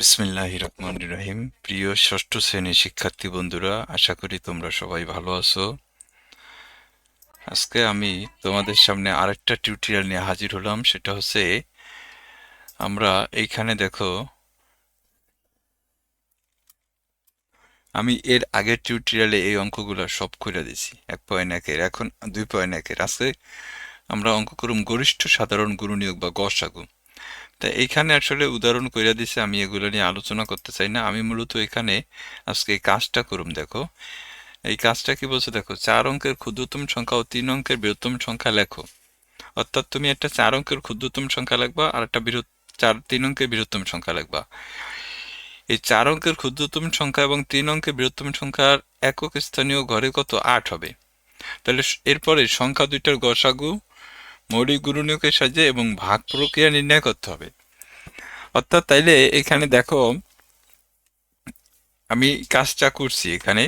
বিসমিল্লাহ রহমান রহিম। প্রিয় ষষ্ঠ শ্রেণির শিক্ষার্থী বন্ধুরা, আশা করি তোমরা সবাই ভালো আছো। আজকে আমি তোমাদের সামনে আরেকটা টিউটোরিয়াল নিয়ে হাজির হলাম, সেটা হচ্ছে আমরা এইখানে দেখো, আমি এর আগের টিউটোরিয়ালে এই অঙ্কগুলো সব করে দিছি এক পয়েন্ট একের, এখন দুই পয়েন্ট একের। আজকে আমরা অঙ্ক করুম গরিষ্ঠ সাধারণ গুণনীয়ক বা গসাগু তা এইখানে আসলে উদাহরণ কইরা দিছে, আমি এগুলো নিয়ে আলোচনা করতে চাই না। আমি মূলত এখানে আজকে কাজটা করুম, দেখো। এই কাজটা কি বলছে, দেখো, চার অঙ্কের ক্ষুদ্রতম সংখ্যা ও তিন অঙ্কের বৃহত্তম সংখ্যা লেখো। অর্থাৎ তুমি একটা চার অঙ্কের ক্ষুদ্রতম সংখ্যা লিখবা আর একটা বৃহৎ, চার, তিন অঙ্কের বৃহত্তম সংখ্যা লিখবা। এই চার অঙ্কের ক্ষুদ্রতম সংখ্যা এবং তিন অঙ্কের বৃহত্তম সংখ্যার একক স্থানীয় ঘরে কত? আট হবে। তাহলে এরপরে সংখ্যা দুইটার গসাগু মৌলিক গুণনীয়কের সাহায্যে এবং ভাগ প্রক্রিয়া নির্ণয় করতে হবে। অর্থাৎ তাইলে এখানে দেখো, আমি কাজটা করছি এখানে।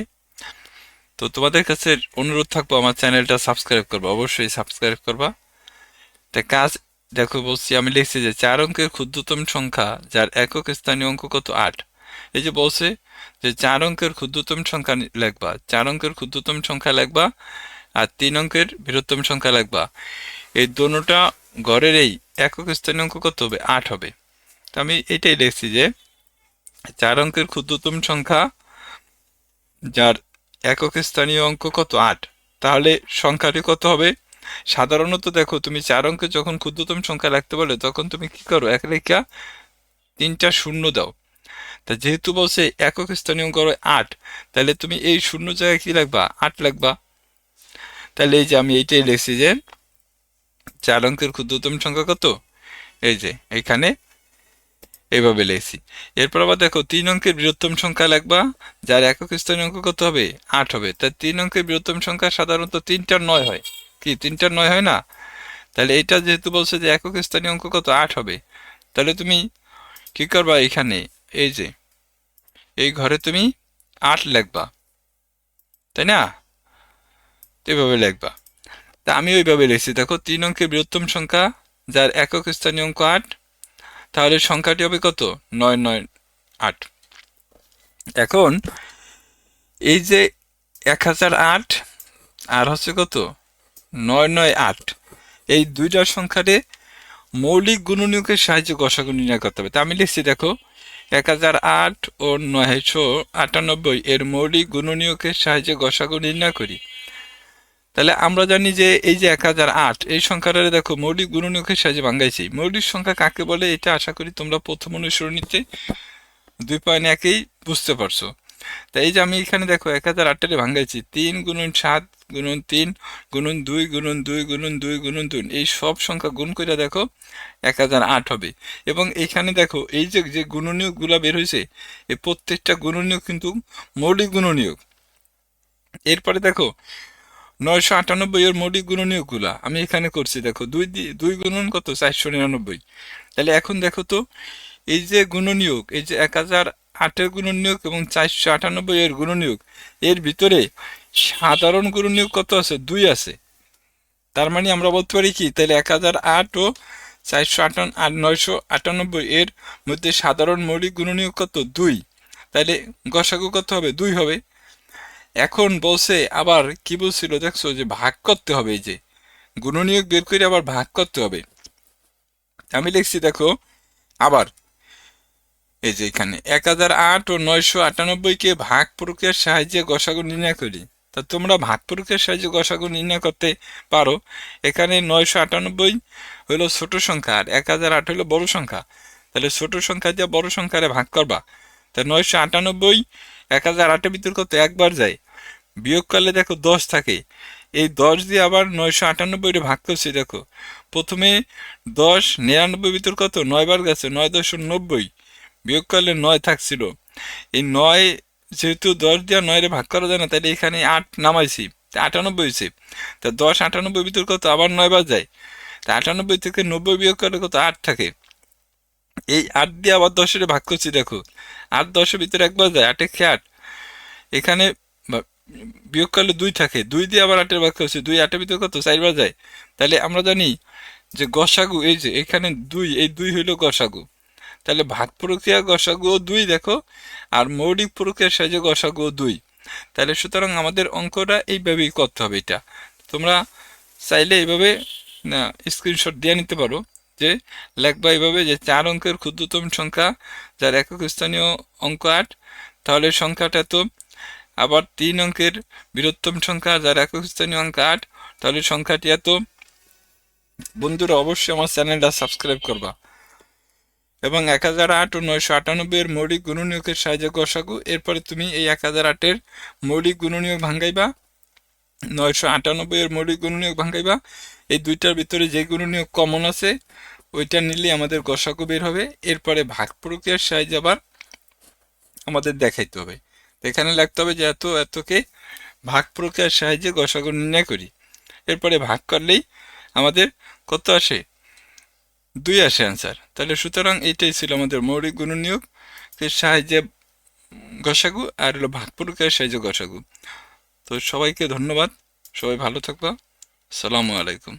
তো তোমাদের কাছে অনুরোধ থাকব, আমার চ্যানেলটা সাবস্ক্রাইব করব, অবশ্যই সাবস্ক্রাইব করবা। তা কাজ, দেখো বলছি, আমি লিখছি যে চার অঙ্কের ক্ষুদ্রতম সংখ্যা, যার একক স্থানীয় অঙ্ক কত? আট। এই যে বলছে যে চার অঙ্কের ক্ষুদ্রতম সংখ্যা লিখবা, চার অঙ্কের ক্ষুদ্রতম সংখ্যা লিখবা, আর তিন অঙ্কের বৃহত্তম সংখ্যা লিখবা। এই দোনোটা গড়ের এই একক স্থানীয় অঙ্ক কত হবে, আট হবে। তো আমি এটাই লিখছি যে চার অঙ্কের ক্ষুদ্রতম সংখ্যা, যার একক স্থানীয় অঙ্ক কত? আট। তাহলে সংখ্যাটি কত হবে? সাধারণত দেখো, তুমি চার অঙ্কে যখন ক্ষুদ্রতম সংখ্যা লিখতে বলে, তখন তুমি কি করো? এক রেখা তিনটা শূন্য দাও। তা যেহেতু বলছে একক স্থানীয় অঙ্ক আট, তাহলে তুমি এই শূন্য জায়গায় কি লাগবা আট লিখবা তাহলে এই যে আমি এইটাই লিখছি যে চার অঙ্কের ক্ষুদ্রতম সংখ্যা কত? এই যে, এখানে এইভাবে লিখছি। এরপর আবার দেখো, তিন অঙ্কের বৃহত্তম সংখ্যা লিখবা, যার একক স্থানীয় অঙ্ক কত হবে? আট হবে। তাই তিন অঙ্কের বৃহত্তম সংখ্যা সাধারণত তিনটার নয় হয়। কি, তিনটার নয় হয় না? তাহলে এটা যেহেতু বলছে যে একক স্থানীয় অঙ্ক কত? আট হবে। তাহলে তুমি কি করবা এখানে? এই যে, এই ঘরে তুমি আট লিখবা। তাই না? এভাবে লিখবা। তা আমি ওইভাবে লিখছি। দেখো, তিন অঙ্কের বৃহত্তম সংখ্যা, যার একক স্থানীয় অঙ্ক আট, তাহলে সংখ্যাটি হবে কত? নয় নয়, আট। এখন, এই যে এক হাজার আট, আর হচ্ছে কত? নয় নয়, আট। এই দুইটা সংখ্যারে মৌলিক গুণনীয়কের সাহায্যে গসাগু নির্ণয় করতে হবে। তা আমি লিখছি, দেখো, এক হাজার আট ও নয়শো আটানব্বই এর মৌলিক গুণনীয়কের সাহায্যে গসাগু নির্ণয় করি। তাহলে আমরা জানি যে এই যে এক হাজার আট, এই সংখ্যাটা দেখো, মৌলিক গুণনীয়কের সাহায্যে ভাঙ্গাইছি। মৌলিক সংখ্যা কাকে বলে? এটা আশা করি তোমরা প্রথম অনুসরণীতে দুই পয়েন্ট একেই বুঝতে পারছ। তাই এই যে আমি এখানে দেখো, এক হাজার আটটারে ভাঙ্গাইছি। তিন গুণন সাত গুণন তিন গুণন দুই গুণন দুই গুণন দুই গুণন দুই এই সব সংখ্যা গুণ করে দেখো, এক হাজার আট হবে। এবং এখানে দেখো, এই যে যে গুণনীয়কগুলো বের হয়েছে এই প্রত্যেকটা গুণনীয়ক কিন্তু মৌলিক গুণনীয়ক। এরপরে দেখো নয়শো আটানব্বই এর মৌলিক গুণনীয়কগুলা আমি এখানে করছি, দেখো, দুই দুই গুণন কত? চারশো নিরানব্বই। তাহলে এখন দেখো তো, এই যে গুণনীয়ক, এই যে এক হাজার আটের গুণনীয়ক এবং চারশো আটানব্বই এর গুণনীয়ক, এর ভিতরে সাধারণ গুণনীয়ক কত আছে? দুই আছে। তার মানে আমরা বলতে পারি কি? তাহলে এক হাজার আট ও চারশো আটান আট নয়শো আটানব্বই এর মধ্যে সাধারণ মৌলিক গুণনীয়ক কত? দুই। তাহলে গসাগু কত হবে? দুই হবে। এখন বলছে, আবার কি বলছিল দেখছ, যে ভাগ করতে হবে এই যে। গুণনীয়ক বের করে আবার ভাগ করতে হবে। আমি লিখছি, দেখো, আবার। এই যে এখানে, এক হাজার আট ও নয়শো আটানব্বইকে ভাগ প্রক্রিয়ার সাহায্যে গসাগু নির্ণয় করি। তা তোমরা ভাগ প্রক্রিয়ার সাহায্যে গসাগু নির্ণয় করতে পারো। এখানে নয়শো আটানব্বই হলো ছোট সংখ্যা আর এক হাজার আট হলো বড় সংখ্যা। তাহলে ছোট সংখ্যা দিয়ে বড় সংখ্যারে ভাগ করবা। তা নয়শো আটানব্বই এক হাজার আটের ভিতর কত একবার যায়। বিয়োগ করলে দেখো দশ থাকে। এই দশ দিয়ে আবার নয়শো আটানব্বইটা ভাগ করছি, দেখো। প্রথমে দশ, নিরানব্বই ভিতর কত? নয় বার গেছে, নয় দশ নব্বই। বিয়োগ করলে নয় থাকছিল। এই নয় যেহেতু দশ দিয়ে নয়রে ভাগ করা যায় না, তাহলে এখানে আট নামাইছি। আটানব্বই হয়েছে। তা দশ আটানব্বই ভিতর কত? আবার নয় বার যায়। তা আটানব্বই থেকে নব্বই বিয়োগ করলে কত? আট থাকে। এই আট দিয়ে আবার দশের ভাগ করছি, দেখো। আট দশের ভিতরে একবার যায়, আটে খেয়ে আট? এখানে বিয়োগ করলে দুই থাকে। দুই দিয়ে আবার আটের ভাগ করছি, দুই আটের ভিতরে কত? চারবার যায়। তাহলে আমরা জানি যে গসাগু, এই যে এখানে দুই, এই দুই হইল গসাগু। তাহলে ভাগ প্রক্রিয়া গসাগুও দুই, দেখো। আর মৌলিক প্রক্রিয়ার সাহায্যে গসাগুও দুই। তাহলে সুতরাং আমাদের অঙ্কটা এইভাবেই করতে হবে এটা। তোমরা চাইলে এইভাবে স্ক্রিনশট দিয়ে নিতে পারো। যে লেখবা এইভাবে যে চার অঙ্কের ক্ষুদ্রতম সংখ্যা যার একক স্থানীয় অঙ্ক আট, তাহলে সংখ্যাটা তো আবার তিন অঙ্কের বৃহত্তম সংখ্যা যার একক স্থানীয় অঙ্ক আট, তাহলে সংখ্যাটি এত। বন্ধুরা, অবশ্যই আমার চ্যানেলটা সাবস্ক্রাইব করবা। এবং এক হাজার আট ও নয়শো আটানব্বই এর মৌলিক গুণনীয়কের সাহায্যে গসাগু এরপরে তুমি এই এক হাজার আটের মৌলিক গুণনীয়ক ভাঙ্গাইবা। নয়শো আটানব্বই এর মৌলিক গুণনীয়ক ভাঙ্গাইবা এই দুইটার ভিতরে যে গুণনীয়ক কমন আছে, ওইটা নিলে আমাদের গসাগু বের হবে। এরপরে ভাগ প্রক্রিয়ার সাহায্যে আবার আমাদের দেখাইতে হবে। এখানে লাগতে হবে যে এত, এতকে ভাগ প্রক্রিয়ার সাহায্যে গসাগু নির্ণয় করি। এরপরে ভাগ করলেই আমাদের কত আসে? দুই আসে অ্যান্সার তাহলে সুতরাং এইটাই ছিল আমাদের মৌলিক গুণনীয়কের সাহায্যে গসাগু আর হলো ভাগ প্রক্রিয়ার সাহায্যে গসাগু তো সবাইকে ধন্যবাদ। সবাই ভালো থাকবা। সালামু আলাইকুম।